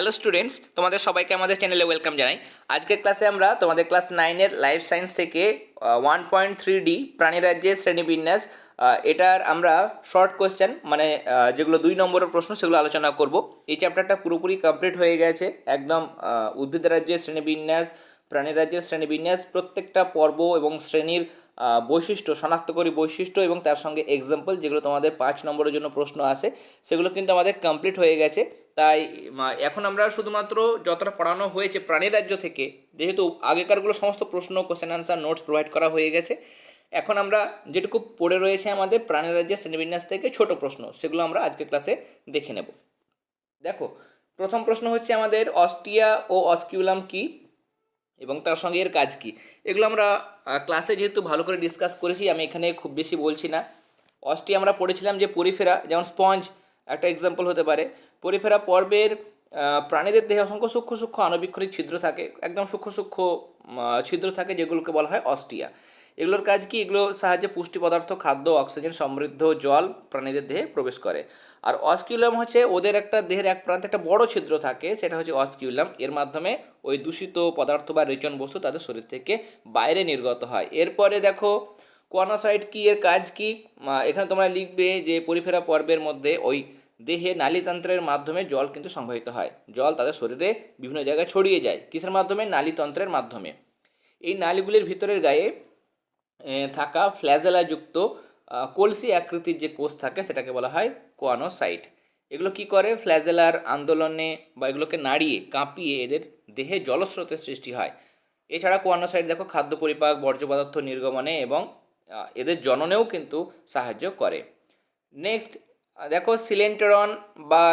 Hello students তোমাদের সবাইকে আমাদের চ্যানেলে ওয়েলকাম জানাই। আজকের ক্লাসে আমরা তোমাদের ক্লাস নাইনের লাইফ সায়েন্স থেকে ওয়ান পয়েন্ট থ্রি ডি প্রাণীরাজ্যের শ্রেণীবিন্যাস এটার আমরা শর্ট কোয়েশ্চেন মানে যেগুলো দুই নম্বরের প্রশ্ন, সেগুলো আলোচনা করব। এই চ্যাপ্টারটা পুরোপুরি কমপ্লিট হয়ে গেছে, একদম উদ্ভিদ রাজ্যের শ্রেণীবিন্যাস প্রাণীরাজ্যের শ্রেণীবিন্যাস, প্রত্যেকটা পর্ব এবং শ্রেণির বৈশিষ্ট্য, শনাক্তকারী বৈশিষ্ট্য এবং তার সঙ্গে এক্সাম্পল যেগুলো তোমাদের পাঁচ নম্বরের জন্য প্রশ্ন আসে সেগুলো কিন্তু আমাদের কমপ্লিট হয়ে গেছে। তাই এখন আমরা শুধুমাত্র যতটা পড়ানো হয়েছে প্রাণী রাজ্য থেকে, যেহেতু আগেকারগুলো সমস্ত প্রশ্ন কোশ্চেন আনসার নোটস প্রোভাইড করা হয়ে গেছে, এখন আমরা যেটুকু পড়ে রয়েছে আমাদের প্রাণী রাজ্যের শ্রেণীবিন্যাস থেকে ছোট প্রশ্ন, সেগুলো আমরা আজকে ক্লাসে দেখে নেব। দেখো, প্রথম প্রশ্ন হচ্ছে আমাদের অস্টিয়া ও অস্কিউলাম কি? এবং তার সঙ্গে এর কাজ কি? এগুলো আমরা ক্লাসে যেহেতু ভালো করে ডিসকাস করেছি, আমি এখানে খুব বেশি বলছি না। অস্টি আমরা পড়েছিলাম যে পরিফেরা, যেমন স্পঞ্জ, একটা এক্সাম্পল হতে পারে। পরিফেরা পর্বের প্রাণীদের দেহে অসংখ্য সূক্ষ্ম সূক্ষ্ম আণবিক্ষরিক ছিদ্র থাকে, একদম সূক্ষ্ম সূক্ষ্ম ছিদ্র থাকে, যেগুলোকে বলা হয় অস্টিয়া। এগুলোর কাজ কি? এগুলো সাহায্যে পুষ্টি পদার্থ, খাদ্য, অক্সিজেন, সমৃদ্ধ জল প্রাণীদের দেহে প্রবেশ করে। আর অস্কিউলাম হচ্ছে ওদের একটা দেহের এক প্রান্তে একটা বড় ছিদ্র থাকে, সেটা হচ্ছে অস্কিউলাম। এর মাধ্যমে ওই দূষিত পদার্থ বা রেচন বস্তু তাদের শরীর থেকে বাইরে নির্গত হয়। এরপরে দেখো, কোয়ানোসাইট কি? এর কাজ কি? এখানে তোমরা লিখবে যে পরিফেরা পর্বের মধ্যে ওই দেহে নালীতন্ত্রের মাধ্যমে জল কিন্তু সংবাহিত হয়। জল তাদের শরীরে বিভিন্ন জায়গায় ছড়িয়ে যায়। কিসের মাধ্যমে? নালীতন্ত্রের মাধ্যমে। এই নালীগুলির ভিতরের গায়ে থাকা ফ্ল্যাজেলাযুক্ত কলসি আকৃতির যে কোষ থাকে সেটাকে বলা হয় কোয়ানোসাইট। এগুলো কি করে? ফ্ল্যাজেলার আন্দোলনে বা এগুলোকে নাড়িয়ে, কাঁপিয়ে এদের দেহে জলস্রোতের সৃষ্টি হয়। এছাড়া কোয়ানোসাইট দেখো, খাদ্য পরিপাক, বর্জ্য পদার্থ নির্গমনে এবং এদের জননেও কিন্তু সাহায্য করে। নেক্সট দেখো, সিলেন্টেরন বা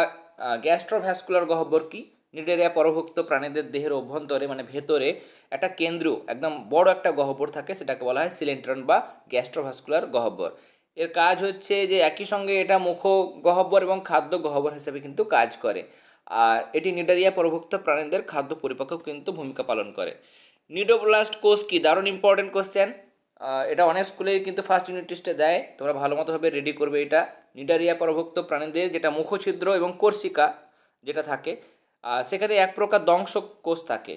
গ্যাস্ট্রোভ্যাসকুলার গহ্বর কি? নিডেরিয়া পরভুক্ত প্রাণীদের দেহের অভ্যন্তরে মানে ভেতরে, একটা কেন্দ্র একদম বড় একটা গহ্বর থাকে, সেটাকে বলা হয় সিলেন্ট্রন বা গ্যাস্ট্রোভাস্কুলার গহ্বর। এর কাজ হচ্ছে যে, একই সঙ্গে এটা মুখ গহ্বর এবং খাদ্য গহ্বর হিসেবে কিন্তু কাজ করে। আর এটি নিডারিয়া পরভুক্ত প্রাণীদের খাদ্য পরিপাকেও কিন্তু ভূমিকা পালন করে। নিডোপ্লাস্ট কোষ কি? দারুণ ইম্পর্টেন্ট কোশ্চেন এটা অনেক স্কুলে কিন্তু ফার্স্ট ইউনিট টেস্টে দেয়। তোমরা ভালো মতোভাবে রেডি করবে এটা। নিডারিয়া পরভুক্ত প্রাণীদের যেটা মুখছিদ্র এবং কোর্সিকা যেটা থাকে সেখানে এক প্রকার দংশ কোষ থাকে।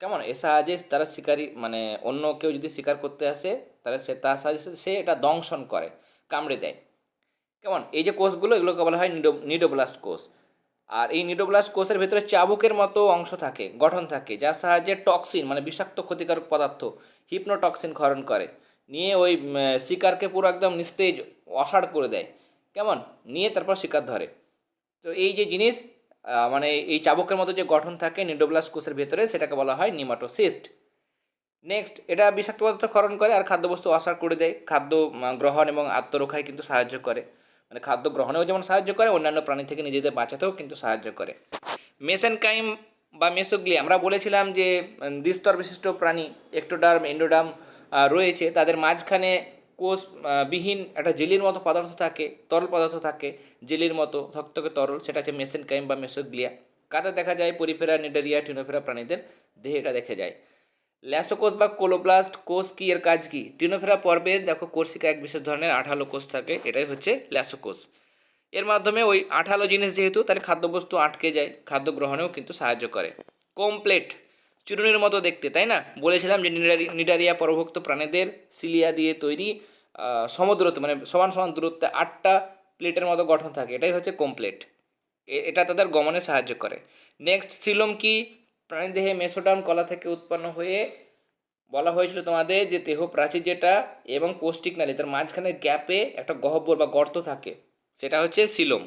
কেমন? এ সাহায্যে তারা শিকারি মানে অন্য কেউ যদি শিকার করতে আসে, তাহলে সে, তার সাহায্যে সে এটা দংশন করে, কামড়ে দেয়। কেমন? এই যে কোষগুলো, এগুলোকে বলা হয় নিডো, নিডোব্লাস্ট কোষ। আর এই নিডোব্লাস্ট কোষের ভেতরে চাবুকের মতো অংশ থাকে, গঠন থাকে, যার সাহায্যে টক্সিন মানে বিষাক্ত ক্ষতিকারক পদার্থ, হিপনোটক্সিন ক্ষরণ করে। নিয়ে ওই শিকারকে পুরো একদম নিস্তেজ অসাড় করে দেয়। কেমন? নিয়ে তারপর শিকার ধরে। তো এই যে জিনিস মানে এই চাবকের মতো যে গঠন থাকে নিডোব্লাস্ট কোষের ভেতরে, সেটাকে বলা হয় নিমাটোসিস্ট। নেক্সট এটা বিষাক্ত পদার্থ ক্ষরণ করে আর খাদ্যবস্তু অসার করে দেয়। খাদ্য গ্রহণ এবং আত্মরক্ষায় কিন্তু সাহায্য করে। মানে খাদ্য গ্রহণেও যেমন সাহায্য করে, অন্যান্য প্রাণী থেকে নিজেদের বাঁচাতেও কিন্তু সাহায্য করে। মেসেন মেসেনকাইম বা মেসোগ্লি আমরা বলেছিলাম যে দ্বিস্তর বিশিষ্ট প্রাণী একটোডার্ম এন্ডোডার্ম রয়েছে। তাদের মাঝখানে কোষ বিহীন একটা জেলির মতো পদার্থ থাকে, তরল পদার্থ থাকে, জেলির মতো থকথকে তরল, সেটা হচ্ছে মেসেনকাইম বা মেসোগ্লিয়া কাতে দেখা যায়? পরিফেরা নিডারিয়া টিনোফেরা প্রাণীদের দেহে এটা দেখা যায়। ল্যাসোকোষ বা কোলোপ্লাস্ট কোষ কি? এর কাজ কি? টিনোফেরা পর্বের দেখো কোর্সিকা এক বিশেষ ধরনের আঠালো কোষ থাকে, এটাই হচ্ছে ল্যাসোকোষ। এর মাধ্যমে ওই আঠালো জিনিস যেহেতু তার খাদ্যবস্তু আটকে যায়, খাদ্য গ্রহণেও কিন্তু সাহায্য করে। কমপ্লেট চুরুনির মতো দেখতে, তাই না? বলেছিলাম যে নিডারি, নিডারিয়া পরভুক্ত প্রাণীদের সিলিয়া দিয়ে তৈরি সমদূরত্ব মানে সমান সমান দূরত্বে আটটা প্লেটের মতো গঠন থাকে। এটাই হচ্ছে কমপ্লেট। এটা তাদের গমনে সাহায্য করে। নেক্সট সিলোম কি প্রাণীদেহে মেসোডাম কলা থেকে উৎপন্ন হয়ে বলা হয়েছিল তোমাদের যে দেহ প্রাচীর যেটা এবং পৌষ্টিক নালী, তার মাঝখানে গ্যাপে একটা গহ্বর বা গর্ত থাকে। সেটা হচ্ছে সিলোম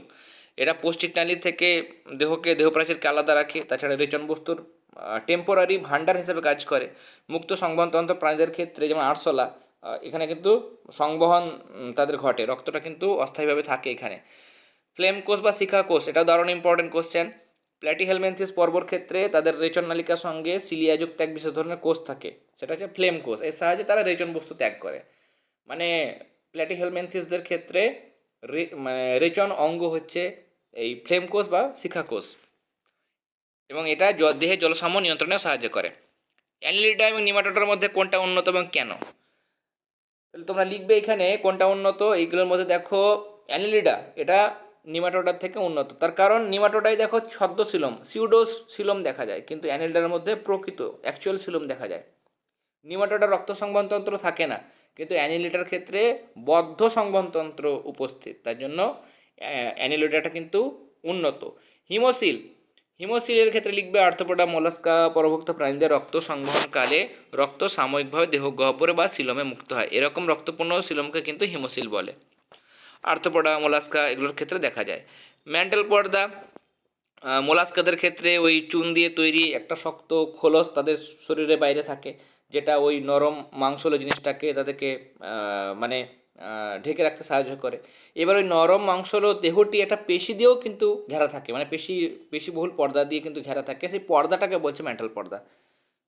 এটা পৌষ্টিক নালী থেকে দেহকে, দেহ প্রাচীরকে আলাদা রাখে, তাছাড়া রেচন বস্তুর টেম্পোরারি ভান্ডার হিসেবে কাজ করে। মুক্ত সংবহনতন্ত্র প্রাণীদের ক্ষেত্রে, যেমন আরশোলা এখানে কিন্তু সংবহন তাদের ঘটে। রক্তটা কিন্তু অস্থায়ীভাবে থাকে এখানে। ফ্লেম কোষ বা শিখা কোষ এটাও দারুণ ইম্পর্টেন্ট কোশ্চেন প্ল্যাটিহেলমেন্থিস পর্বর ক্ষেত্রে তাদের রেচন নালিকার সঙ্গে সিলিয়াযুক্ত এক বিশেষ ধরনের কোষ থাকে। সেটা হচ্ছে ফ্লেম কোষ এর সাহায্যে তারা রেচন বস্তু ত্যাগ করে। মানে প্ল্যাটিহেলমেন্থিসদের ক্ষেত্রে মানে রেচন অঙ্গ হচ্ছে এই ফ্লেম কোষ বা শিখা কোষ এবং এটা দেহে জলসাম্য নিয়ন্ত্রণেও সাহায্য করে। অ্যানিলিডা এবং নিমাটোটার মধ্যে কোনটা উন্নত এবং কেন? তাহলে তোমরা লিখবে এখানে কোনটা উন্নত, এইগুলোর মধ্যে দেখো অ্যানিলিডা এটা নিমাটোডার থেকে উন্নত। তার কারণ নিমাটোডায় দেখো ছদ্ম সিলম সিউডোস সিলম দেখা যায়, কিন্তু অ্যানিলডার মধ্যে প্রকৃত, অ্যাকচুয়াল সিলম দেখা যায়। নিমাটোডার রক্ত সংবহনতন্ত্র থাকে না, কিন্তু অ্যানিলিটার ক্ষেত্রে বদ্ধ সংবহনতন্ত্র উপস্থিত। তার জন্য অ্যানিলিটাটা কিন্তু উন্নত। হিমোসিল হিমোসিলের ক্ষেত্রে লিখবে আর্থপোডা মোলাস্কা পরভুক্ত প্রাণীদের রক্ত সংবহনকালে রক্ত সাময়িকভাবে দেহ গহ্বরে বা সিলমে মুক্ত হয়। এরকম রক্তপূর্ণ সিলমকে কিন্তু হিমোসিল বলে। আর্থপোডা মোলাস্কা এগুলোর ক্ষেত্রে দেখা যায়। ম্যান্টাল পর্দা মোলাস্কাদের ক্ষেত্রে ওই চুন দিয়ে তৈরি একটা শক্ত খোলস তাদের শরীরের বাইরে থাকে, যেটা ওই নরম মাংসল জিনিসটাকে তাদেরকে মানে ঢেকে রাখতে সাহায্য করে। এবার ওই নরম মাংসল দেহটি একটা পেশি দিয়েও কিন্তু ঘেরা থাকে। মানে পেশি, পেশিবহুল পর্দা দিয়ে কিন্তু ঘেরা থাকে। সেই পর্দাটাকে বলছে মেটাল পর্দা।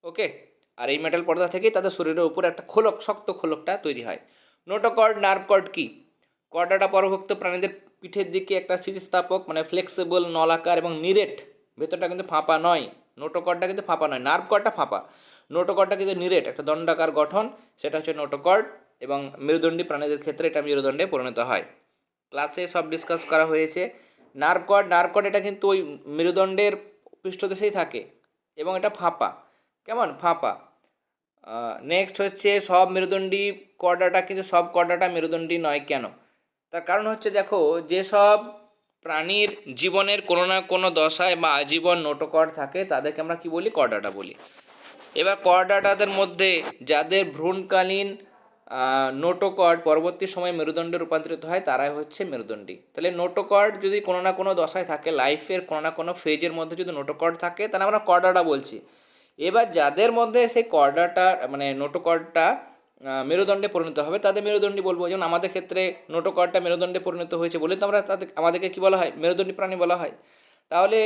ওকে? আর এই মেটাল পর্দা থেকেই তাদের শরীরের উপর একটা খোলক, শক্ত খোলকটা তৈরি হয়। নোটোকর্ড নার্ভ কর্ড কি? কর্ডাটা পরভুক্ত প্রাণীদের পিঠের দিকে একটা স্থিতিস্থাপক মানে ফ্লেক্সিবল, নলাকার এবং নিরেট। ভেতরটা কিন্তু ফাঁপা নয়। নোটোকর্ডটা কিন্তু ফাঁপা নয়। নার্ভ কর্ডটা ফাঁপা। নোটোকর্ডটা কিন্তু নিরেট। একটা দণ্ডাকার গঠন। সেটা হচ্ছে নোটোকর্ড। এবং মেরুদণ্ডী প্রাণীদের ক্ষেত্রে এটা মেরুদণ্ডে পরিণত হয়। ক্লাসে সব ডিসকাস করা হয়েছে। নার্ভ কর্ড নার্ভ এটা কিন্তু ওই মেরুদণ্ডের পৃষ্ঠদেশেই থাকে এবং এটা ফাঁপা। কেমন? ফাঁপা। নেক্সট হচ্ছে সব মেরুদণ্ডী কর্ডাটা কিন্তু সব কর্ডাটা মেরুদণ্ডী নয় কেন? তার কারণ হচ্ছে দেখো যেসব প্রাণীর জীবনের কোনো না কোনো দশায় বা আজীবন নোটোকর্ড থাকে, তাদেরকে আমরা কি বলি? কর্ডাটা বলি। এবার কর্ডাটাদের মধ্যে যাদের ভ্রূণকালীন নোটোকর্ড পরবর্তী সময়ে মেরুদণ্ডে রূপান্তরিত হয়, তারাই হচ্ছে মেরুদণ্ডী। তাহলে নোটোকর্ড যদি কোনো না কোনো দশায় থাকে লাইফের কোনো না কোনো ফেজের মধ্যে যদি নোটোকর্ড থাকে, তাহলে আমরা কর্ডাটা বলছি। এবার যাদের মধ্যে সেই কর্ডাটা মানে নোটোকর্ডটা মেরুদণ্ডে পরিণত হবে, তাদের মেরুদণ্ডী বলব। যেমন আমাদের ক্ষেত্রে নোটোকর্ডটা মেরুদণ্ডে পরিণত হয়েছে বলে তো আমরা তাদের, আমাদেরকে কী বলা হয়? মেরুদণ্ডী প্রাণী বলা হয়। তাহলে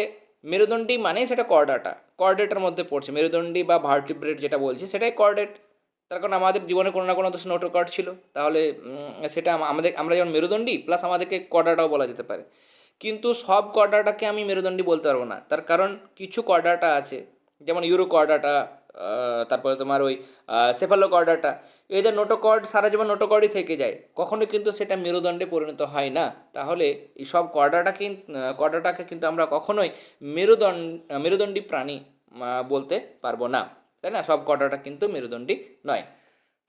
মেরুদণ্ডী মানেই সেটা কর্ডাটা কর্ডেটের মধ্যে পড়ছে। মেরুদণ্ডী বা ভার্টিব্রেট যেটা বলছি, সেটাই কর্ডেট তার কারণ আমাদের জীবনে কোনো না কোনো দোষ নোটোকর্ড ছিল। তাহলে সেটা আমাদের, আমরা যেমন মেরুদণ্ডী প্লাস আমাদেরকে কডাটাও বলা যেতে পারে। কিন্তু সব কর্ডাটাকে আমি মেরুদণ্ডী বলতে পারব না। তার কারণ কিছু কর্ডাটা আছে, যেমন ইউরো কর্ডাটা তারপরে তোমার ওই সেফালো কর্ডাটা এদের নোটোকর্ড সারা জীবন নোটোকর্ডই থেকে যায়। কখনো কিন্তু সেটা মেরুদণ্ডে পরিণত হয় না। তাহলে এই সব কর্ডাটা কিন্তু কর্ডাটাকে কিন্তু আমরা কখনোই মেরুদণ্ড, মেরুদণ্ডী প্রাণী বলতে পারব না। তাই না? সব কর্ডাটা কিন্তু মেরুদণ্ডী নয়।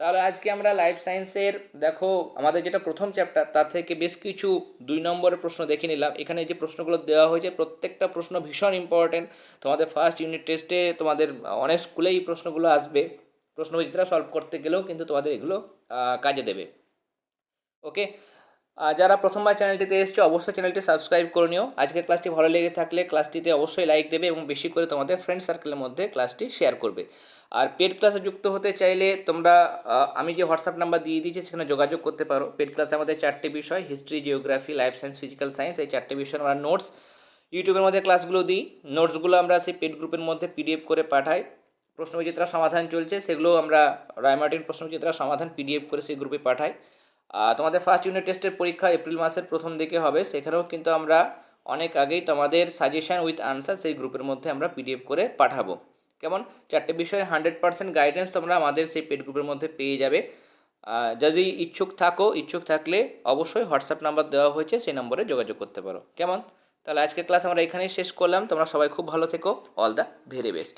তাহলে আজকে আমরা লাইফ সায়েন্সের দেখো, আমাদের যেটা প্রথম চ্যাপ্টার তার থেকে বেশ কিছু দুই নম্বরের প্রশ্ন দেখে নিলাম। এখানে যে প্রশ্নগুলো দেওয়া হয়েছে, প্রত্যেকটা প্রশ্ন ভীষণ ইম্পর্টেন্ট তোমাদের ফার্স্ট ইউনিট টেস্টে তোমাদের অনেক স্কুলেই প্রশ্নগুলো আসবে। প্রশ্নবিচিত্রা সলভ করতে গেলেও কিন্তু তোমাদের এগুলো কাজে দেবে। ওকে যারা প্রথমবার চ্যানেলটিতে এসেছে, অবশ্যই চ্যানেলটি সাবস্ক্রাইব করে নিও। আজকের ক্লাসটি ভালো লেগে থাকলে ক্লাসটিতে অবশ্যই লাইক দেবে এবং বেশি করে তোমাদের ফ্রেন্ড সার্কেলের মধ্যে ক্লাসটি শেয়ার করবে। আর পেড ক্লাসে যুক্ত হতে চাইলে তোমরা আমি যে হোয়াটসঅ্যাপ নাম্বার দিয়ে দিয়েছি, সেখানে যোগাযোগ করতে পারো। পেড ক্লাসে আমাদের চারটে বিষয় history geography life science physical science এই চারটে বিষয় আমরা নোটস ইউটিউবের মধ্যে ক্লাসগুলো দিই। নোটসগুলো আমরা সেই পেড গ্রুপের মধ্যে পিডিএফ করে পাঠাই। প্রশ্নবিচিত্রা সমাধান চলছে সেগুলো আমরা রায়মার্টিন প্রশ্নবিচিত্রা সমাধান পিডিএফ করে সেই গ্রুপে পাঠাই। তোমাদের ফার্স্ট ইউনিট টেস্টের পরীক্ষা এপ্রিল মাসের প্রথম দিকে হবে। সেখানেও কিন্তু আমরা অনেক আগেই তোমাদের সাজেশন উইথ আনসার সেই গ্রুপের মধ্যে আমরা পিডিএফ করে পাঠাবো। কেমন? চারটে বিষয়ে হান্ড্রেড পার্সেন্ট গাইডেন্স তোমরা আমাদের সেই পেড গ্রুপের মধ্যে পেয়ে যাবে। যদি ইচ্ছুক থাকো, ইচ্ছুক থাকলে অবশ্যই হোয়াটসঅ্যাপ নাম্বার দেওয়া হয়েছে, সেই নম্বরে যোগাযোগ করতে পারো। কেমন? তাহলে আজকের ক্লাস আমরা এখানেই শেষ করলাম। তোমরা সবাই খুব ভালো থেকো। All the very best